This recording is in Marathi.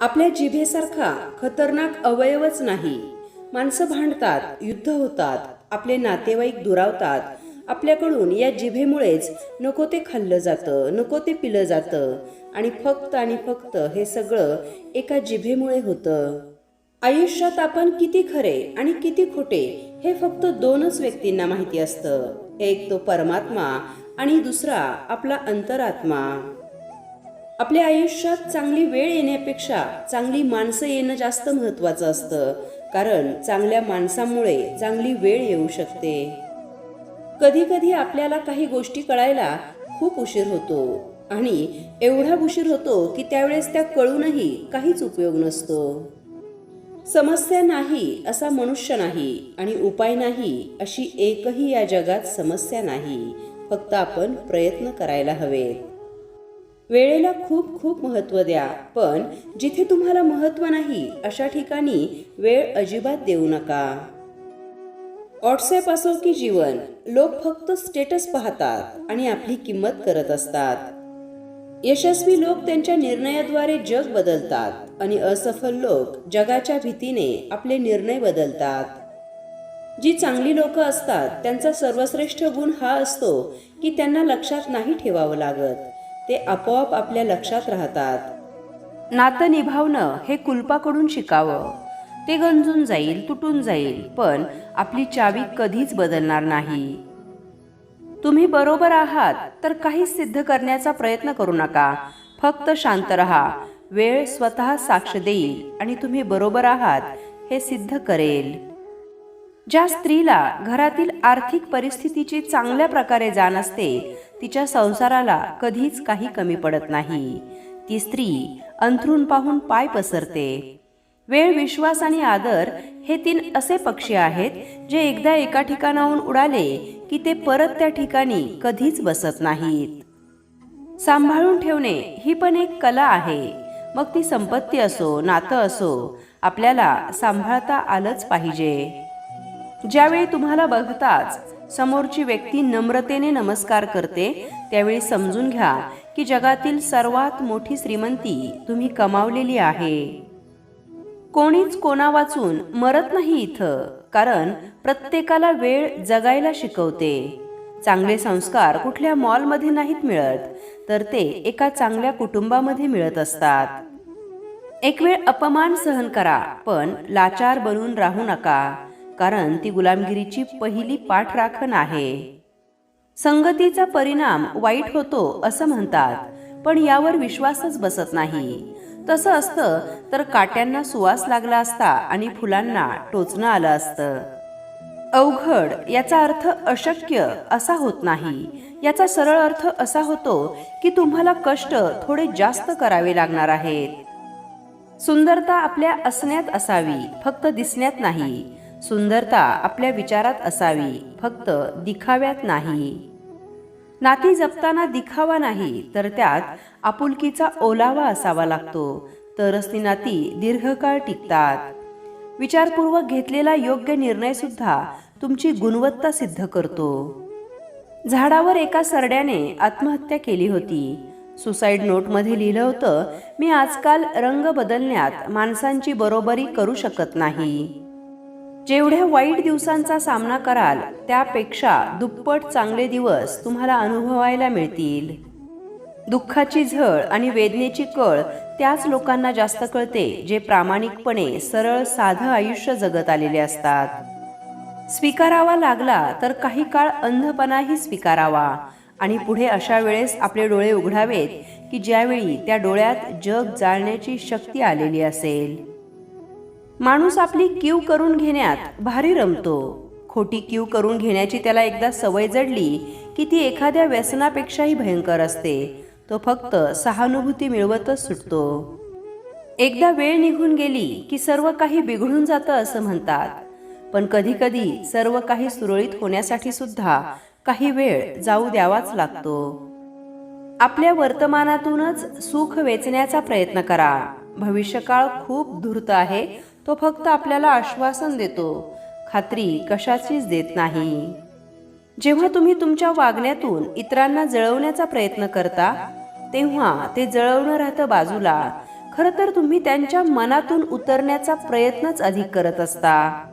आपल्या जिभेसारखा खतरनाक अवयवच नाही. माणसं भांडतात युद्ध होतात आपले नातेवाईक दुरावतात. आपल्याकडून या जिभेमुळेच नको ते खाल्लं जातं नको ते पिलं जातं. आणि फक्त आणि फक्त हे सगळं एका जिभेमुळे होतं. आयुष्यात आपण किती खरे आणि किती खोटे हे फक्त दोनच व्यक्तींना माहिती असतं. एक तो परमात्मा आणि दुसरा आपला अंतरात्मा. आपल्या आयुष्यात चांगली वेळ येण्यापेक्षा चांगली माणसं येणं जास्त महत्वाचं असतं. कारण चांगल्या माणसामुळे चांगली वेळ येऊ शकते. कधी कधी आपल्याला काही गोष्टी कळायला खूप उशीर होतो. आणि एवढा उशीर होतो की त्यावेळेस त्या कळूनही काहीच उपयोग नसतो. समस्या नाही असा मनुष्य नाही आणि उपाय नाही अशी एकही या जगात समस्या नाही. फक्त आपण प्रयत्न करायला हवेत. वेळेला खूप खूप महत्त्व द्या पण जिथे तुम्हाला महत्त्व नाही अशा ठिकाणी वेळ अजिबात देऊ नका. व्हॉट्सॲप असो की जीवन लोक फक्त स्टेटस पाहतात आणि आपली किंमत करत असतात. यशस्वी लोक त्यांच्या निर्णयाद्वारे जग बदलतात आणि असफल लोक जगाच्या भीतीने आपले निर्णय बदलतात. जी चांगली लोक असतात त्यांचा सर्वश्रेष्ठ गुण हा असतो की त्यांना लक्षात नाही ठेवावं लागत. ते आपोआप आपल्या लक्षात राहतात. नातं निभावणं हे कुलपाकडून शिकावं. ते गंजून जाईल तुटून जाईल पण आपली चावी कधीच बदलणार नाही. तुम्ही बरोबर आहात तर काहीच सिद्ध करण्याचा प्रयत्न करू नका. फक्त शांत रहा. वेळ स्वतः साक्ष देईल आणि तुम्ही बरोबर आहात हे सिद्ध करेल. ज्या स्त्रीला घरातील आर्थिक परिस्थितीची चांगल्या प्रकारे जाण असते तिच्या संसाराला कधीच काही कमी पडत नाही. ती स्त्री अंथरून पाहून पाय पसरते. वेळ विश्वास आणि आदर हे तीन असे पक्षी आहेत जे एकदा एका ठिकाणाहून उडाले की ते परत त्या ठिकाणी कधीच बसत नाहीत. सांभाळून ठेवणे ही पण एक कला आहे. मग ती संपत्ती असो नातं असो आपल्याला सांभाळता आलंच पाहिजे. ज्यावेळी तुम्हाला बघताच समोरची व्यक्ती नम्रतेने नमस्कार करते त्यावेळी समजून घ्या की जगातील सर्वात मोठी श्रीमंती तुम्ही कमावलेली आहे. कोणीच कोणा वाचून मरत नाही इथं कारण प्रत्येकाला वेळ जगायला शिकवते. चांगले संस्कार कुठल्या मॉलमध्ये नाहीत मिळत तर ते एका चांगल्या कुटुंबामध्ये मिळत असतात. एक वेळ अपमान सहन करा पण लाचार बनून राहू नका. कारण ती गुलामगिरीची पहिली पाठराखण आहे. संगतीचा परिणाम वाईट होतो असं म्हणतात पण यावर विश्वासच बसत नाही. तसं असतं तर काट्यांना सुवास लागला असता आणि फुलांना टोचणं आलं असतं. अवघड याचा अर्थ अशक्य असा होत नाही. याचा सरळ अर्थ असा होतो की तुम्हाला कष्ट थोडे जास्त करावे लागणार आहेत. सुंदरता आपल्या असण्यात असावी फक्त दिसण्यात नाही. सुंदरता आपल्या विचारात असावी फक्त दिखाव्यात नाही. नाती जपताना दिखावा नाही तर त्यात आपुलकीचा ओलावा असावा लागतो. तरच ती नाती दीर्घकाळ टिकतात. विचारपूर्वक घेतलेला योग्य निर्णय सुद्धा तुमची गुणवत्ता सिद्ध करतो. झाडावर एका सरड्याने आत्महत्या केली होती. सुसाईड नोटमध्ये लिहिलं होतं मी आजकाल रंग बदलण्यात माणसांची बरोबरी करू शकत नाही. जेवढ्या वाईट दिवसांचा सामना कराल त्यापेक्षा दुप्पट चांगले दिवस तुम्हाला अनुभवायला मिळतील. दुःखाची झळ आणि वेदनेची कळ त्याच लोकांना जास्त कळते जे प्रामाणिकपणे सरळ साधं आयुष्य जगत आलेले असतात. स्वीकारावा लागला तर काही काळ अंधपणाही स्वीकारावा. आणि पुढे अशा वेळेस आपले डोळे उघडावेत की ज्यावेळी त्या डोळ्यात जग जाळण्याची शक्ती आलेली असेल. माणूस आपली क्यू करून घेण्यात भारी रमतो. खोटी क्यू करून घेण्याची त्याला एकदा सवय जडली की ती एखाद्या व्यसनापेक्षाही भयंकर असते. तो फक्त सहानुभूती मिळवतच सुटतो. एकदा वेळ निघून गेली की सर्व काही बिघडून जातं असं म्हणतात. पण कधीकधी सर्व काही सुरळीत होण्यासाठी सुद्धा काही वेळ जाऊ द्यावाच लागतो. आपल्या वर्तमानातूनच सुख वेचण्याचा प्रयत्न करा. भविष्यकाळ खूप धूर्त आहे तो फक्त आपल्याला आश्वासन देतो. खात्री कशाचीच देत नाही. जेव्हा तुम्ही तुमच्या वागण्यातून इतरांना जळवण्याचा प्रयत्न करता तेव्हा ते जळवणं राहतं बाजूला. खरं तर तुम्ही त्यांच्या मनातून उतरण्याचा प्रयत्नच अधिक करत असता.